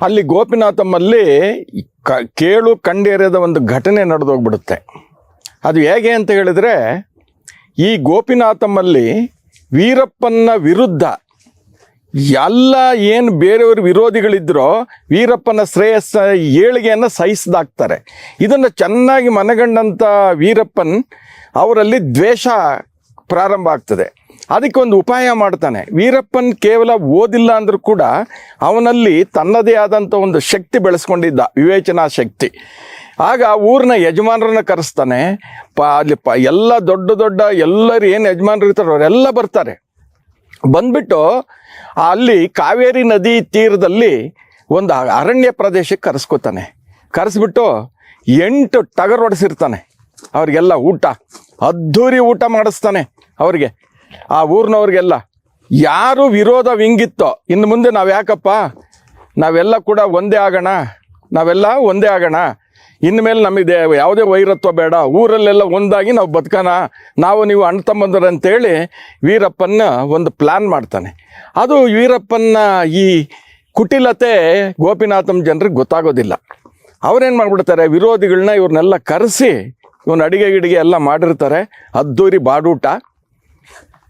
ಅಲ್ಲಿ ಗೋಪಿನಾಥಮ್ಮಲ್ಲಿ ಕ, ಕೇಳು ಕಂಡೇರಿಯದ ಒಂದು ಘಟನೆ ನಡೆದೋಗ್ಬಿಡುತ್ತೆ. ಅದು ಹೇಗೆ ಅಂತ ಹೇಳಿದರೆ, ಈ ಗೋಪಿನಾಥಮ್ಮಲ್ಲಿ ವೀರಪ್ಪನ ವಿರುದ್ಧ ಎಲ್ಲ ಏನು ಬೇರೆಯವ್ರ ವಿರೋಧಿಗಳಿದ್ರೋ ವೀರಪ್ಪನ ಶ್ರೇಯಸ್ಸ, ಏಳಿಗೆಯನ್ನು ಸಹಿಸ್ದಾಕ್ತಾರೆ. ಇದನ್ನು ಚೆನ್ನಾಗಿ ಮನಗಂಡಂಥ ವೀರಪ್ಪನ್ ಅವರಲ್ಲಿ ದ್ವೇಷ ಪ್ರಾರಂಭ ಆಗ್ತದೆ. ಅದಕ್ಕೆ ಒಂದು ಉಪಾಯ ಮಾಡ್ತಾನೆ. ವೀರಪ್ಪನ್ ಕೇವಲ ಓದಿಲ್ಲ ಅಂದರೂ ಕೂಡ ಅವನಲ್ಲಿ ತನ್ನದೇ ಆದಂಥ ಒಂದು ಶಕ್ತಿ ಬೆಳೆಸ್ಕೊಂಡಿದ್ದ, ವಿವೇಚನಾ ಶಕ್ತಿ. ಆಗ ಊರಿನ ಯಜಮಾನರನ್ನ ಕರೆಸ್ತಾನೆ, ಪ, ಅಲ್ಲಿ ಪ, ಎಲ್ಲ ದೊಡ್ಡ ದೊಡ್ಡ ಎಲ್ಲರೂ ಏನು ಯಜಮಾನರು ಇರ್ತಾರೋ ಅವರೆಲ್ಲ ಬರ್ತಾರೆ. ಬಂದ್ಬಿಟ್ಟು ಅಲ್ಲಿ ಕಾವೇರಿ ನದಿ ತೀರದಲ್ಲಿ ಒಂದು ಅರಣ್ಯ ಪ್ರದೇಶಕ್ಕೆ ಕರೆಸ್ಕೊತಾನೆ. ಕರೆಸ್ಬಿಟ್ಟು ಎಂಟು ಟಗರ್ ಹೊಡೆಸಿರ್ತಾನೆ ಅವ್ರಿಗೆಲ್ಲ ಊಟ, ಅದ್ಧೂರಿ ಊಟ ಮಾಡಿಸ್ತಾನೆ ಅವ್ರಿಗೆ. ಆ ಊರಿನವ್ರಿಗೆಲ್ಲ ಯಾರು ವಿರೋಧ ವಿಂಗಿತ್ತೋ, ಇನ್ನು ಮುಂದೆ ನಾವು ಯಾಕಪ್ಪ? ನಾವೆಲ್ಲ ಕೂಡ ಒಂದೇ ಆಗೋಣ? ನಾವೆಲ್ಲ ಒಂದೇ ಆಗೋಣ? ಇನ್ಮೇಲೆ ನಮಗೆ ಯಾವುದೇ ವೈರತ್ವ ಬೇಡ. ಊರಲ್ಲೆಲ್ಲ ಒಂದಾಗಿ ನಾವು ಬದುಕೋಣ. ನಾವು ನೀವು ಅಣ್ಣ ತಮ್ಮಂದರು ಅಂತೇಳಿ ವೀರಪ್ಪನ ಒಂದು ಪ್ಲ್ಯಾನ್ ಮಾಡ್ತಾನೆ. ಅದು ವೀರಪ್ಪನ ಈ ಕುಟಿಲತೆ ಗೋಪಿನಾಥಂ ಜನರಿಗೆ ಗೊತ್ತಾಗೋದಿಲ್ಲ. ಅವ್ರೇನು ಮಾಡ್ಬಿಡ್ತಾರೆ? ವಿರೋಧಿಗಳನ್ನ ಇವ್ರನ್ನೆಲ್ಲ ಕರೆಸಿ, ಇವನು ಅಡುಗೆ ಗಿಡಿಗೆ ಎಲ್ಲ ಮಾಡಿರ್ತಾರೆ. ಅದ್ದೂರಿ ಬಾಡೂಟ.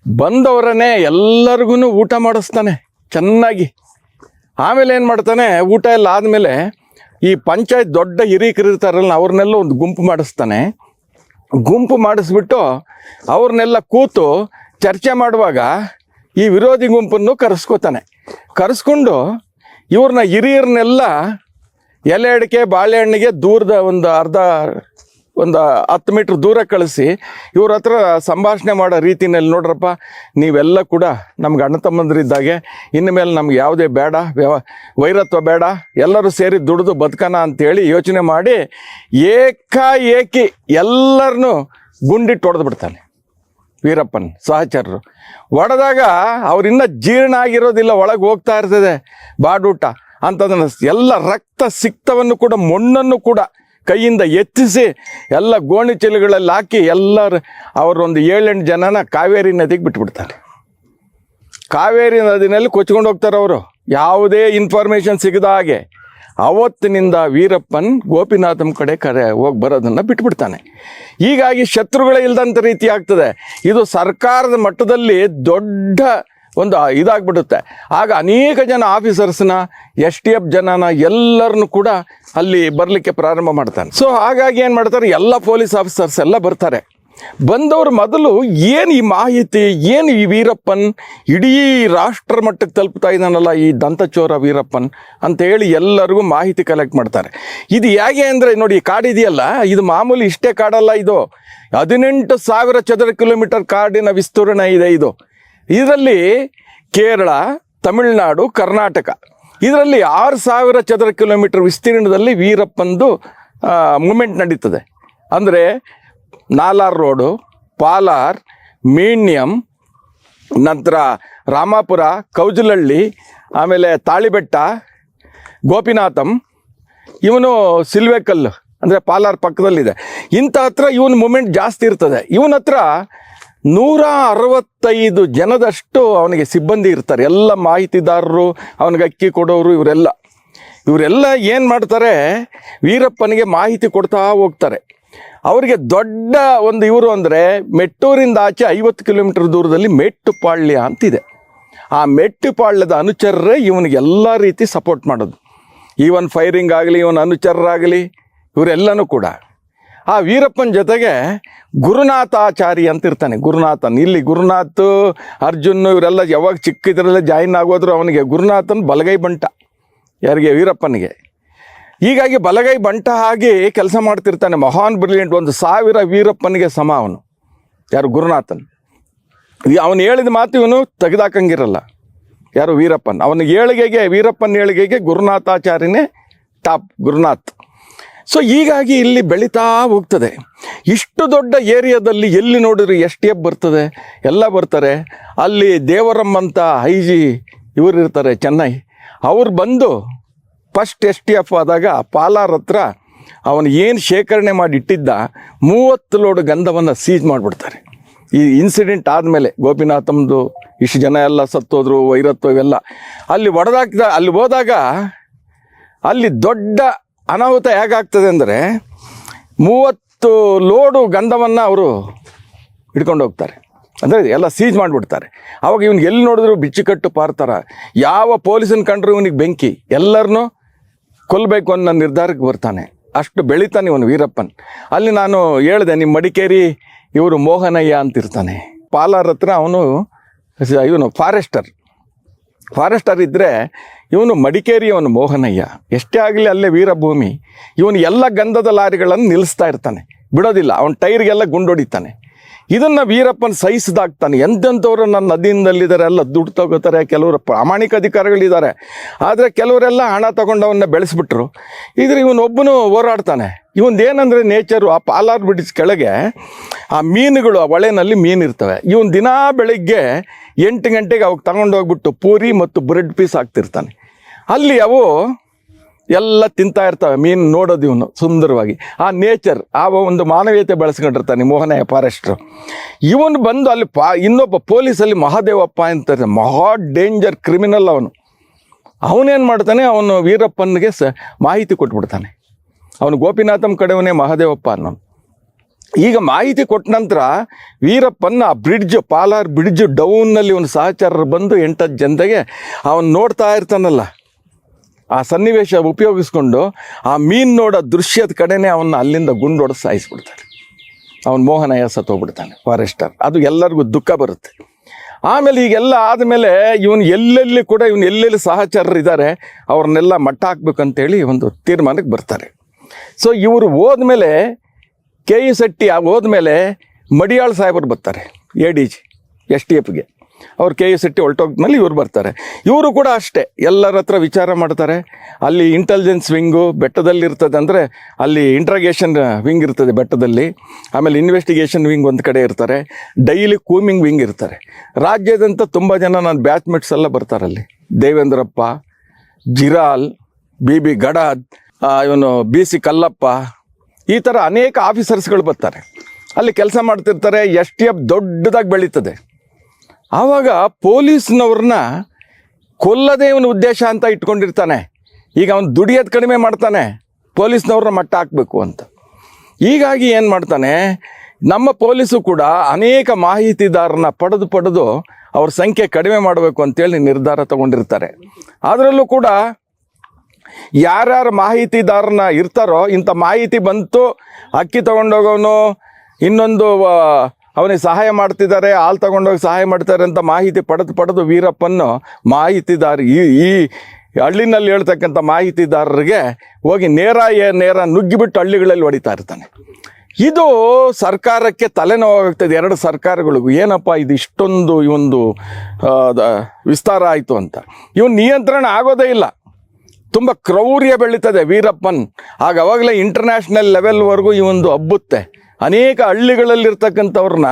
ಬಂದವರನ್ನೇ ಎಲ್ಲರಿಗೂ ಊಟ ಮಾಡಿಸ್ತಾನೆ, ಚೆನ್ನಾಗಿ. ಆಮೇಲೆ ಏನು ಮಾಡ್ತಾನೆ, ಊಟ ಎಲ್ಲ ಆದಮೇಲೆ ಈ ಪಂಚಾಯತ್ ದೊಡ್ಡ ಹಿರೀಕರು ಇರ್ತಾರಲ್ಲ, ಅವ್ರನ್ನೆಲ್ಲ ಒಂದು ಗುಂಪು ಮಾಡಿಸ್ತಾನೆ. ಗುಂಪು ಮಾಡಿಸ್ಬಿಟ್ಟು ಅವ್ರನ್ನೆಲ್ಲ ಕೂತು ಚರ್ಚೆ ಮಾಡುವಾಗ ಈ ವಿರೋಧಿ ಗುಂಪನ್ನು ಕರೆಸ್ಕೋತಾನೆ. ಕರೆಸ್ಕೊಂಡು ಇವ್ರನ್ನ ಹಿರಿಯರನ್ನೆಲ್ಲ ಎಲೆ ಅಡಿಕೆ ಬಾಳೆಹಣ್ಣಿಗೆ ದೂರದ ಒಂದು ಅರ್ಧ ಒಂದು ಹತ್ತು ಮೀಟ್ರ್ ದೂರ ಕಳಿಸಿ ಇವ್ರ ಹತ್ರ ಸಂಭಾಷಣೆ ಮಾಡೋ ರೀತಿನಲ್ಲಿ ನೋಡ್ರಪ್ಪ, ನೀವೆಲ್ಲ ಕೂಡ ನಮ್ಗೆ ಅಣ್ಣ ತಮ್ಮಂದ್ರಿದ್ದಾಗೆ ಇನ್ನು ಮೇಲೆ ನಮ್ಗೆ ಯಾವುದೇ ಬೇಡ, ವ್ಯವ, ವೈರತ್ವ ಬೇಡ, ಎಲ್ಲರೂ ಸೇರಿ ದುಡಿದು ಬದುಕೋಣ ಅಂತೇಳಿ ಯೋಚನೆ ಮಾಡಿ ಏಕಾಏಕಿ ಎಲ್ಲರನ್ನೂ ಗುಂಡಿಟ್ಟು ಹೊಡೆದು ಬಿಡ್ತಾನೆ ವೀರಪ್ಪನ್, ಸಹಚರರು. ಒಡೆದಾಗ ಅವರಿನ್ನ ಜೀರ್ಣ ಆಗಿರೋದಿಲ್ಲ, ಒಳಗೆ ಹೋಗ್ತಾ ಇರ್ತದೆ, ಬಾಡೂಟ ಅಂತದನ್ನು ಎಲ್ಲ ರಕ್ತ ಸಿಕ್ತವನ್ನು ಕೂಡ, ಮಣ್ಣನ್ನು ಕೂಡ ಕೈಯಿಂದ ಎತ್ತಿಸಿ ಎಲ್ಲ ಗೋಣಿ ಚೀಲಗಳಲ್ಲಿ ಹಾಕಿ ಎಲ್ಲರ ಅವರೊಂದು ಏಳೆಂಟು ಜನನ ಕಾವೇರಿ ನದಿಗೆ ಬಿಟ್ಬಿಡ್ತಾರೆ. ಕಾವೇರಿ ನದಿನಲ್ಲಿ ಕೊಚ್ಕೊಂಡು ಹೋಗ್ತಾರೆ ಅವರು. ಯಾವುದೇ ಇನ್ಫಾರ್ಮೇಷನ್ ಸಿಗದ ಹಾಗೆ ಅವತ್ತಿನಿಂದ ವೀರಪ್ಪನ್ ಗೋಪಿನಾಥಂ ಕಡೆ ಕರೆ ಹೋಗಿ ಬರೋದನ್ನು ಬಿಟ್ಬಿಡ್ತಾನೆ. ಹೀಗಾಗಿ ಶತ್ರುಗಳೇ ಇಲ್ಲದಂಥ ರೀತಿ ಆಗ್ತದೆ. ಇದು ಸರ್ಕಾರದ ಮಟ್ಟದಲ್ಲಿ ದೊಡ್ಡ ಒಂದು ಇದಾಗ್ಬಿಡುತ್ತೆ. ಆಗ ಅನೇಕ ಜನ ಆಫೀಸರ್ಸ್ನ, ಎಸ್ ಟಿ ಎಫ್ ಜನನ ಎಲ್ಲರನ್ನು ಕೂಡ ಅಲ್ಲಿ ಬರಲಿಕ್ಕೆ ಪ್ರಾರಂಭ ಮಾಡ್ತಾನೆ ಸೊ ಹಾಗಾಗಿ ಏನು ಮಾಡ್ತಾರೆ? ಎಲ್ಲ ಪೊಲೀಸ್ ಆಫೀಸರ್ಸ್ ಎಲ್ಲ ಬರ್ತಾರೆ. ಬಂದವರು ಮೊದಲು ಏನು ಈ ಮಾಹಿತಿ, ಏನು ಈ ವೀರಪ್ಪನ್, ಇಡೀ ರಾಷ್ಟ್ರ ಮಟ್ಟಕ್ಕೆ ತಲುಪ್ತಾ ಇದ್ದಾನಲ್ಲ ಈ ದಂತಚೋರ ವೀರಪ್ಪನ್ ಅಂತ ಹೇಳಿ ಎಲ್ಲರಿಗೂ ಮಾಹಿತಿ ಕಲೆಕ್ಟ್ ಮಾಡ್ತಾರೆ. ಇದು ಹೇಗೆ ಅಂದರೆ, ನೋಡಿ ಕಾಡಿದೆಯಲ್ಲ ಇದು ಮಾಮೂಲಿ ಇಷ್ಟೇ ಕಾಡಲ್ಲ ಇದು. ಹದಿನೆಂಟು ಸಾವಿರ ಚದರ ಕಿಲೋಮೀಟರ್ ಕಾಡಿನ ವಿಸ್ತೀರ್ಣ ಇದೆ ಇದು. ಇದರಲ್ಲಿ ಕೇರಳ, ತಮಿಳುನಾಡು, ಕರ್ನಾಟಕ. ಇದರಲ್ಲಿ ಆರು ಸಾವಿರ ಚದರ ಕಿಲೋಮೀಟರ್ ವಿಸ್ತೀರ್ಣದಲ್ಲಿ ವೀರಪ್ಪಂದು ಮೂಮೆಂಟ್ ನಡೀತದೆ. ಅಂದರೆ ನಾಲಾರ್ ರೋಡು, ಪಾಲಾರ್, ಮೀಣ್ಯಂ, ನಂತರ ರಾಮಾಪುರ ಕೌಜಲಹಳ್ಳಿ ಆಮೇಲೆ ತಾಳಿಬೆಟ್ಟ, ಗೋಪಿನಾಥಂ, ಇವನು ಸಿಲ್ವೆಕಲ್ಲು, ಅಂದರೆ ಪಾಲಾರ್ ಪಕ್ಕದಲ್ಲಿದೆ. ಇಂಥ ಹತ್ರ ಇವನ ಮೂಮೆಂಟ್ ಜಾಸ್ತಿ ಇರ್ತದೆ. ಇವನ ಹತ್ರ ನೂರ ಅರವತ್ತೈದು ಜನದಷ್ಟು ಅವನಿಗೆ ಸಿಬ್ಬಂದಿ ಇರ್ತಾರೆ. ಎಲ್ಲ ಮಾಹಿತಿದಾರರು, ಅವನಿಗೆ ಅಕ್ಕಿ ಕೊಡೋರು, ಇವರೆಲ್ಲ. ಇವರೆಲ್ಲ ಏನು ಮಾಡ್ತಾರೆ? ವೀರಪ್ಪನಿಗೆ ಮಾಹಿತಿ ಕೊಡ್ತಾ ಹೋಗ್ತಾರೆ. ಅವರಿಗೆ ದೊಡ್ಡ ಒಂದು ಇವರು ಅಂದರೆ ಮೆಟ್ಟೂರಿಂದ ಆಚೆ ಐವತ್ತು ಕಿಲೋಮೀಟರ್ ದೂರದಲ್ಲಿ ಮೆಟ್ಟುಪಾಳ್ಯ ಅಂತಿದೆ. ಆ ಮೆಟ್ಟುಪಾಳ್ಯದ ಅನುಚರರೇ ಇವನಿಗೆ ಎಲ್ಲ ರೀತಿ ಸಪೋರ್ಟ್ ಮಾಡೋದು. ಈವನ್ ಫೈರಿಂಗ್ ಆಗಲಿ, ಇವನ್ ಅನುಚರರಾಗಲಿ, ಇವರೆಲ್ಲನೂ ಕೂಡ. ಆ ವೀರಪ್ಪನ ಜೊತೆಗೆ ಗುರುನಾಥಾಚಾರಿ ಅಂತ ಇರ್ತಾನೆ ಗುರುನಾಥನ್. ಇಲ್ಲಿ ಗುರುನಾಥ್, ಅರ್ಜುನ್ ಇವರೆಲ್ಲ ಯಾವಾಗ ಚಿಕ್ಕಿದ್ರಲ್ಲ ಜಾಯಿನ್ ಆಗೋದ್ರು ಅವನಿಗೆ ಗುರುನಾಥನ್ ಬಲಗೈ ಬಂಟ. ಯಾರಿಗೆ? ವೀರಪ್ಪನಿಗೆ. ಹೀಗಾಗಿ ಬಲಗೈ ಬಂಟ ಹಾಗೆ ಕೆಲಸ ಮಾಡ್ತಿರ್ತಾನೆ. ಮಹಾನ್ ಬ್ರಿಲಿಯಂಟ್ ಒಂದು ಸಾವಿರ ವೀರಪ್ಪನಿಗೆ ಸಮ ಅವನು. ಯಾರು? ಗುರುನಾಥನ್. ಅವನು ಹೇಳಿದ ಮಾತು ಇವನು ತೆಗೆದಾಕಂಗಿರಲ್ಲ. ಯಾರು? ವೀರಪ್ಪನ್. ಅವನ ಏಳಿಗೆಗೆ, ವೀರಪ್ಪನ ಏಳಿಗೆಗೆ ಗುರುನಾಥಾಚಾರ್ಯನೇ ಟಾಪ್. ಗುರುನಾಥ್. ಸೊ ಹೀಗಾಗಿ ಇಲ್ಲಿ ಬೆಳೀತಾ ಹೋಗ್ತದೆ. ಇಷ್ಟು ದೊಡ್ಡ ಏರಿಯಾದಲ್ಲಿ ಎಲ್ಲಿ ನೋಡಿದ್ರು ಎಸ್ ಟಿ ಎಫ್ ಬರ್ತದೆ? ಎಲ್ಲ ಬರ್ತಾರೆ. ಅಲ್ಲಿ ದೇವರಮ್ಮ ಅಂತ ಐ ಜಿ ಇವರು ಇರ್ತಾರೆ, ಚೆನ್ನೈ. ಅವ್ರು ಬಂದು ಫಸ್ಟ್ ಎಸ್ ಟಿ ಎಫ್ ಆದಾಗ ಪಾಲಾರ್ ಹತ್ರ ಅವನು ಏನು ಶೇಖರಣೆ ಮಾಡಿ ಇಟ್ಟಿದ್ದ, ಮೂವತ್ತು ಲೋಡ್ ಗಂಧವನ್ನು ಸೀಜ್ ಮಾಡಿಬಿಡ್ತಾರೆ. ಈ ಇನ್ಸಿಡೆಂಟ್ ಆದಮೇಲೆ ಗೋಪಿನಾಥಮ್ದು ಇಷ್ಟು ಜನ ಎಲ್ಲ ಸತ್ತೋದ್ರು ವೈರತ್ವ ಇವೆಲ್ಲ. ಅಲ್ಲಿ ಒಡೆದಾಕ್ದ ಅಲ್ಲಿ ಹೋದಾಗ ಅಲ್ಲಿ ದೊಡ್ಡ ಅನಾಹುತ ಹೇಗಾಗ್ತದೆ ಅಂದರೆ ಮೂವತ್ತು ಲೋಡು ಗಂಧವನ್ನು ಅವರು ಹಿಡ್ಕೊಂಡು ಹೋಗ್ತಾರೆ. ಅಂದರೆ ಎಲ್ಲ ಸೀಜ್ ಮಾಡಿಬಿಡ್ತಾರೆ. ಅವಾಗ ಇವ್ನಿಗೆ ಎಲ್ಲಿ ನೋಡಿದ್ರು ಬಿಚ್ಚುಕಟ್ಟು ಪಾರ್ತಾರ. ಯಾವ ಪೊಲೀಸನ್ ಕಂಡ್ರು ಇವನಿಗೆ ಬೆಂಕಿ. ಎಲ್ಲರನ್ನೂ ಕೊಲ್ಲಬೇಕು ಅನ್ನೋ ನಿರ್ಧಾರಕ್ಕೆ ಬರ್ತಾನೆ. ಅಷ್ಟು ಬೆಳಿತಾನೆ ಇವನು ವೀರಪ್ಪನ್. ಅಲ್ಲಿ ನಾನು ಹೇಳಿದೆ ನಿಮ್ಮ ಮಡಿಕೇರಿ ಇವರು ಮೋಹನಯ್ಯ ಅಂತಿರ್ತಾನೆ. ಪಾಲಾರ್ ಹತ್ರ ಅವನು ಇವನು ಫಾರೆಸ್ಟರ್. ಫಾರೆಸ್ಟರ್ ಇದ್ದರೆ ಇವನು ಮಡಿಕೇರಿಯವನು ಮೋಹನಯ್ಯ. ಎಷ್ಟೇ ಆಗಲಿ ಅಲ್ಲೇ ವೀರಭೂಮಿ. ಇವನು ಎಲ್ಲ ಗಂಧದ ಲಾರಿಗಳನ್ನು ನಿಲ್ಲಿಸ್ತಾ ಇರ್ತಾನೆ. ಬಿಡೋದಿಲ್ಲ, ಅವನ ಟೈರ್ಗೆಲ್ಲ ಗುಂಡೊಡಿತಾನೆ. ಇದನ್ನು ವೀರಪ್ಪನ ಸಹಿಸಿದಾಗ್ತಾನೆ. ಎಂತೆಂಥವ್ರು ನನ್ನ ನದಿಯಿಂದಲ್ಲಿದ್ದಾರೆ, ಎಲ್ಲ ದುಡ್ಡು ತಗೋತಾರೆ, ಕೆಲವರು ಪ್ರಾಮಾಣಿಕ ಅಧಿಕಾರಿಗಳಿದ್ದಾರೆ. ಆದರೆ ಕೆಲವರೆಲ್ಲ ಹಣ ತಗೊಂಡು ಅವನ್ನ ಬೆಳೆಸ್ಬಿಟ್ರು. ಇದ್ರೆ ಇವನೊಬ್ಬನು ಹೋರಾಡ್ತಾನೆ. ಏನಂದರೆ ನೇಚರು ಆ ಪಾಲಾರ್ ಬ್ರಿಡ್ಜ್ ಕೆಳಗೆ ಆ ಮೀನುಗಳು, ಆ ಹೊಳೆನಲ್ಲಿ ಮೀನು ಇರ್ತವೆ. ಇವನು ದಿನಾ ಬೆಳಿಗ್ಗೆ ಎಂಟು ಗಂಟೆಗೆ ಅವಾಗ ತಗೊಂಡೋಗ್ಬಿಟ್ಟು ಪೂರಿ ಮತ್ತು ಬ್ರೆಡ್ ಪೀಸ್ ಹಾಕ್ತಿರ್ತಾನೆ. ಅಲ್ಲಿ ಅವು ಎಲ್ಲ ತಿಂತಾ ಇರ್ತವೆ, ಮೀನು ನೋಡೋದು ಇವನು ಸುಂದರವಾಗಿ. ಆ ನೇಚರ್ ಆ ಒಂದು ಮಾನವೀಯತೆ ಬೆಳೆಸ್ಕೊಂಡಿರ್ತಾನೆ ಮೋಹನ ಫಾರೆಸ್ಟ್ರು ಇವನು ಬಂದು ಅಲ್ಲಿ ಪಾ, ಇನ್ನೊಬ್ಬ ಪೊಲೀಸಲ್ಲಿ ಮಹಾದೇವಪ್ಪ ಅಂತಾರೆ, ಮಹಾ ಡೇಂಜರ್ ಕ್ರಿಮಿನಲ್ ಅವನು. ಅವನೇನು ಮಾಡ್ತಾನೆ, ಅವನು ವೀರಪ್ಪನಿಗೆ ಸ, ಮಾಹಿತಿ ಕೊಟ್ಬಿಡ್ತಾನೆ. ಅವನು ಗೋಪಿನಾಥಂ ಕಡೆಯವನೇ ಮಹಾದೇವಪ್ಪ ಅನ್ನೋನು. ಈಗ ಮಾಹಿತಿ ಕೊಟ್ಟ ನಂತರ ವೀರಪ್ಪನ ಆ ಬ್ರಿಡ್ಜ್ ಪಾಲಾರ್ ಬ್ರಿಡ್ಜ್ ಡೌನ್ನಲ್ಲಿ ಒಂದು ಸಹಚರರು ಬಂದು ಎಂಟತ್ತು ಜನತೆಗೆ ಅವನು ನೋಡ್ತಾ ಇರ್ತಾನಲ್ಲ. ಆ ಸನ್ನಿವೇಶ ಉಪಯೋಗಿಸ್ಕೊಂಡು ಆ ಮೀನು ನೋಡೋ ದೃಶ್ಯದ ಕಡೆನೇ ಅವನ್ನ ಅಲ್ಲಿಂದ ಗುಂಡೊಡೆದು ಸಾಯಿಸ್ಬಿಡ್ತಾರೆ. ಅವನು ಮೋಹನಯ್ಯ ಸತ್ತೋಗ್ಬಿಡ್ತಾನೆ ಫಾರೆಸ್ಟರ್. ಅದು ಎಲ್ಲರಿಗೂ ದುಃಖ ಬರುತ್ತೆ. ಆಮೇಲೆ ಈಗೆಲ್ಲ ಆದಮೇಲೆ ಇವನು ಎಲ್ಲೆಲ್ಲಿ ಕೂಡ ಇವನು ಎಲ್ಲೆಲ್ಲಿ ಸಹಚರರು ಇದ್ದಾರೆ ಅವ್ರನ್ನೆಲ್ಲ ಮಟ್ಟ ಹಾಕ್ಬೇಕಂತೇಳಿ ಒಂದು ತೀರ್ಮಾನಕ್ಕೆ ಬರ್ತಾರೆ. ಸೊ ಇವರು ಹೋದ್ಮೇಲೆ, ಕೆ ಇ ಶೆಟ್ಟಿ ಹೋದ್ಮೇಲೆ ಮಡಿಯಾಳ್ ಸಾಹೇಬರು ಬರ್ತಾರೆ, A D G, S T ಎಫ್ಗೆ ಅವ್ರು ಕೆ ಎಸ್ ಶೆಟ್ಟಿ ಹೊರಟೋದ್ಮೇಲೆ ಇವ್ರು ಬರ್ತಾರೆ. ಇವರು ಕೂಡ ಅಷ್ಟೇ, ಎಲ್ಲರ ಹತ್ರ ವಿಚಾರ ಮಾಡ್ತಾರೆ. ಅಲ್ಲಿ ಇಂಟೆಲಿಜೆನ್ಸ್ ವಿಂಗು ಬೆಟ್ಟದಲ್ಲಿ ಇರ್ತದೆ ಅಂದರೆ ಅಲ್ಲಿ ಇಂಟ್ರಾಗೇಷನ್ ವಿಂಗ್ ಇರ್ತದೆ ಬೆಟ್ಟದಲ್ಲಿ. ಆಮೇಲೆ ಇನ್ವೆಸ್ಟಿಗೇಷನ್ ವಿಂಗ್ ಒಂದು ಕಡೆ ಇರ್ತಾರೆ. ಡೈಲಿ ಕೂಮಿಂಗ್ ವಿಂಗ್ ಇರ್ತಾರೆ. ರಾಜ್ಯದಂತ ತುಂಬ ಜನ ನನ್ನ ಬ್ಯಾಚ್ಮೇಟ್ಸ್ ಎಲ್ಲ ಬರ್ತಾರೆ ಅಲ್ಲಿ. ದೇವೇಂದ್ರಪ್ಪ, ಜಿರಾಲ್ ಬಿ ಬಿ ಗಡಾದ್ ಇವನು ಬಿ ಸಿ ಕಲ್ಲಪ್ಪ, ಈ ಥರ ಅನೇಕ ಆಫೀಸರ್ಸ್ಗಳು ಬರ್ತಾರೆ. ಅಲ್ಲಿ ಕೆಲಸ ಮಾಡ್ತಿರ್ತಾರೆ ಎಷ್ಟು ಎಫ್ ದೊಡ್ಡದಾಗಿ ಬೆಳೀತದೆ. ಆವಾಗ ಪೊಲೀಸ್ನವ್ರನ್ನ ಕೊಲ್ಲದೇ ಇವನ ಉದ್ದೇಶ ಅಂತ ಇಟ್ಕೊಂಡಿರ್ತಾನೆ. ಈಗ ಅವನು ದುಡಿಯೋದು ಕಡಿಮೆ ಮಾಡ್ತಾನೆ. ಪೊಲೀಸ್ನವ್ರನ್ನ ಮಟ್ಟ ಹಾಕಬೇಕು ಅಂತ. ಹೀಗಾಗಿ ಏನು ಮಾಡ್ತಾನೆ? ನಮ್ಮ ಪೊಲೀಸು ಕೂಡ ಅನೇಕ ಮಾಹಿತಿದಾರನ ಪಡೆದು ಪಡೆದು ಅವ್ರ ಸಂಖ್ಯೆ ಕಡಿಮೆ ಮಾಡಬೇಕು ಅಂತೇಳಿ ನಿರ್ಧಾರ ತಗೊಂಡಿರ್ತಾರೆ. ಅದರಲ್ಲೂ ಕೂಡ ಯಾರ್ಯಾರು ಮಾಹಿತಿದಾರನ ಇರ್ತಾರೋ ಇಂಥ ಮಾಹಿತಿ ಬಂತು, ಅಕ್ಕಿ ತಗೊಂಡೋಗೋನು, ಇನ್ನೊಂದು ಅವನಿಗೆ ಸಹಾಯ ಮಾಡ್ತಿದ್ದಾರೆ, ಹಾಲು ತಗೊಂಡೋಗಿ ಸಹಾಯ ಮಾಡ್ತಾರೆ ಅಂತ ಮಾಹಿತಿ ಪಡೆದು ಪಡೆದು ವೀರಪ್ಪನ್ನು ಮಾಹಿತಿದಾರ ಈ ಈ ಹಳ್ಳಿನಲ್ಲಿ ಹೇಳ್ತಕ್ಕಂಥ ಮಾಹಿತಿದಾರರಿಗೆ ಹೋಗಿ ನೇರ ಏ, ನೇರ ನುಗ್ಗಿಬಿಟ್ಟು ಹಳ್ಳಿಗಳಲ್ಲಿ ಹೊಡಿತಾ ಇರ್ತಾನೆ. ಇದು ಸರ್ಕಾರಕ್ಕೆ ತಲೆನೋವಾಗ್ತದೆ. ಎರಡು ಸರ್ಕಾರಗಳಿಗೂ ಏನಪ್ಪ ಇದು ಇಷ್ಟೊಂದು ಒಂದು ವಿಸ್ತಾರ ಆಯಿತು ಅಂತ. ಇವನು ನಿಯಂತ್ರಣ ಆಗೋದೇ ಇಲ್ಲ. ತುಂಬ ಕ್ರೌರ್ಯ ಬೆಳೀತದೆ ವೀರಪ್ಪನ್. ಆಗ ಅವಾಗಲೇ ಇಂಟರ್ನ್ಯಾಷನಲ್ ಲೆವೆಲ್ವರೆಗೂ ಈ ಒಂದು ಹಬ್ಬುತ್ತೆ. ಅನೇಕ ಹಳ್ಳಿಗಳಲ್ಲಿರ್ತಕ್ಕಂಥವ್ರನ್ನ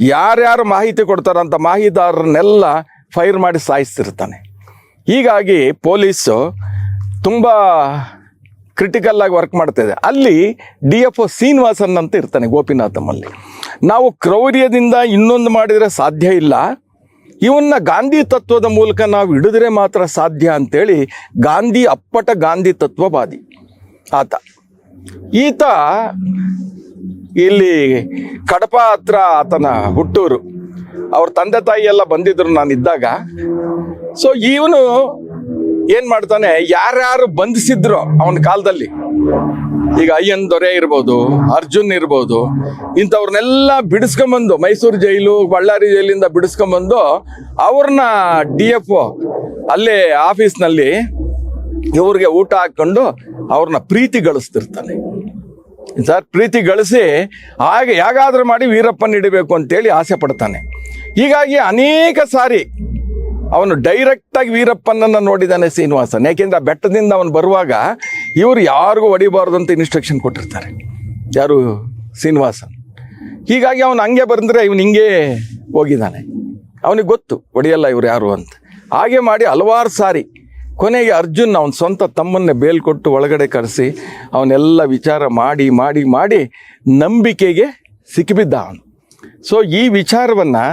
ಯಾರ್ಯಾರು ಮಾಹಿತಿ ಕೊಡ್ತಾರಂತ ಮಾಹಿತಿದಾರರನ್ನೆಲ್ಲ ಫೈರ್ ಮಾಡಿ ಸಾಯಿಸ್ತಿರ್ತಾನೆ. ಹೀಗಾಗಿ ಪೊಲೀಸು ತುಂಬ ಕ್ರಿಟಿಕಲ್ ಆಗಿ ವರ್ಕ್ ಇದೆ. ಅಲ್ಲಿ ಡಿ ಎಫ್ ಒ ಶ್ರೀನಿವಾಸನ್ ಅಂತ ಇರ್ತಾನೆ ಗೋಪಿನಾಥಮಲ್ಲಿ ನಾವು ಕ್ರೌರ್ಯದಿಂದ ಇನ್ನೊಂದು ಮಾಡಿದರೆ ಸಾಧ್ಯ ಇಲ್ಲ. ಇವನ್ನ ಗಾಂಧಿ ತತ್ವದ ಮೂಲಕ ನಾವು ಹಿಡಿದ್ರೆ ಮಾತ್ರ ಸಾಧ್ಯ ಅಂತೇಳಿ ಗಾಂಧಿ ಅಪ್ಪಟ ಗಾಂಧಿ ತತ್ವವಾದಿ. ಆತ. ಈತ ಇಲ್ಲಿ ಕಡಪ ಹತ್ರ ಆತನ ಹುಟ್ಟೂರು. ಅವ್ರ ತಂದೆ ತಾಯಿ ಎಲ್ಲ ಬಂದಿದ್ರು ನಾನು ಇದ್ದಾಗ. ಸೊ ಇವನು ಏನ್ ಮಾಡ್ತಾನೆ? ಯಾರ್ಯಾರು ಬಂಧಿಸಿದ್ರು ಅವನ ಕಾಲದಲ್ಲಿ? ಈಗ ಅಯ್ಯನ್ ದೊರೆ ಇರ್ಬೋದು, ಅರ್ಜುನ್ ಇರ್ಬೋದು, ಇಂಥವ್ರನ್ನೆಲ್ಲ ಬಿಡಿಸ್ಕೊಂಬಂದು, ಮೈಸೂರು ಜೈಲು, ಬಳ್ಳಾರಿ ಜೈಲಿಂದ ಬಿಡಿಸ್ಕೊಂಬಂದು ಅವ್ರನ್ನ ಡಿ ಎಫ್ ಅಲ್ಲೇ ಆಫೀಸ್ನಲ್ಲಿ ಇವ್ರಿಗೆ ಊಟ ಹಾಕ್ಕೊಂಡು ಅವ್ರನ್ನ ಪ್ರೀತಿ ಗಳಿಸ್ತಿರ್ತಾನೆ ಸರ್, ಪ್ರೀತಿ ಗಳಿಸಿ ಹಾಗೆ ಹೇಗಾದ್ರೂ ಮಾಡಿ ವೀರಪ್ಪನ ಇಡಬೇಕು ಅಂತೇಳಿ ಆಸೆ ಪಡ್ತಾನೆ. ಹೀಗಾಗಿ ಅನೇಕ ಸಾರಿ ಅವನು ಡೈರೆಕ್ಟಾಗಿ ವೀರಪ್ಪನನ್ನು ನೋಡಿದ್ದಾನೆ ಶ್ರೀನಿವಾಸನ್. ಯಾಕೆಂದ್ರೆ ಆ ಬೆಟ್ಟದಿಂದ ಅವನು ಬರುವಾಗ ಇವರು ಯಾರಿಗೂ ಹೊಡಿಬಾರ್ದು ಅಂತ ಇನ್ಸ್ಟ್ರಕ್ಷನ್ ಕೊಟ್ಟಿರ್ತಾರೆ. ಯಾರು? ಶ್ರೀನಿವಾಸನ್. ಹೀಗಾಗಿ ಅವನು ಹಂಗೆ ಬಂದರೆ ಇವನು ಹಿಂಗೆ ಹೋಗಿದ್ದಾನೆ ಅವನಿಗೆ ಗೊತ್ತು, ಹೊಡಿಯಲ್ಲ ಇವ್ರು ಯಾರು ಅಂತ. ಹಾಗೆ ಮಾಡಿ ಹಲವಾರು ಸಾರಿ ಕೊನೆಗೆ ಅರ್ಜುನ್ ಅವನ ಸ್ವಂತ ತಮ್ಮನ್ನೇ ಬೇಲ್ ಕೊಟ್ಟು ಒಳಗಡೆ ಕರೆಸಿ ಅವನ್ನೆಲ್ಲ ವಿಚಾರ ಮಾಡಿ ಮಾಡಿ ಮಾಡಿ ನಂಬಿಕೆಗೆ ಸಿಕ್ಕಿಬಿದ್ದ ಅವನು. ಸೊ ಈ ವಿಚಾರವನ್ನು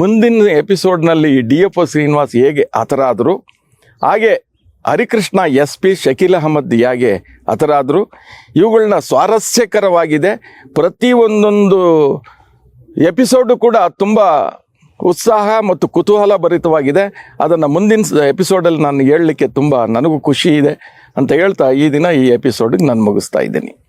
ಮುಂದಿನ ಎಪಿಸೋಡ್ನಲ್ಲಿ ಡಿ ಎಫ್ ಒ ಶ್ರೀನಿವಾಸ್ ಹೇಗೆ ಆ ಥರ ಆದರು ಹಾಗೆ ಹರಿಕೃಷ್ಣ, ಎಸ್ ಪಿ, ಶಕೀಲ್ ಅಹಮದ್ ಯಾಗೆ ಆದರು ಇವುಗಳನ್ನ ಸ್ವಾರಸ್ಯಕರವಾಗಿದೆ. ಪ್ರತಿ ಒಂದೊಂದು ಎಪಿಸೋಡು ಕೂಡ ತುಂಬ ಉತ್ಸಾಹ ಮತ್ತು ಕುತೂಹಲ ಭರಿತವಾಗಿದೆ. ಅದನ್ನು ಮುಂದಿನ ಎಪಿಸೋಡಲ್ಲಿ ನಾನು ಹೇಳಲಿಕ್ಕೆ ತುಂಬ ನನಗೂ ಖುಷಿ ಇದೆ ಅಂತ ಹೇಳ್ತಾ ಈ ದಿನ ಈ ಎಪಿಸೋಡಿಗೆ ನಾನು ಮುಗಿಸ್ತಾ ಇದ್ದೀನಿ.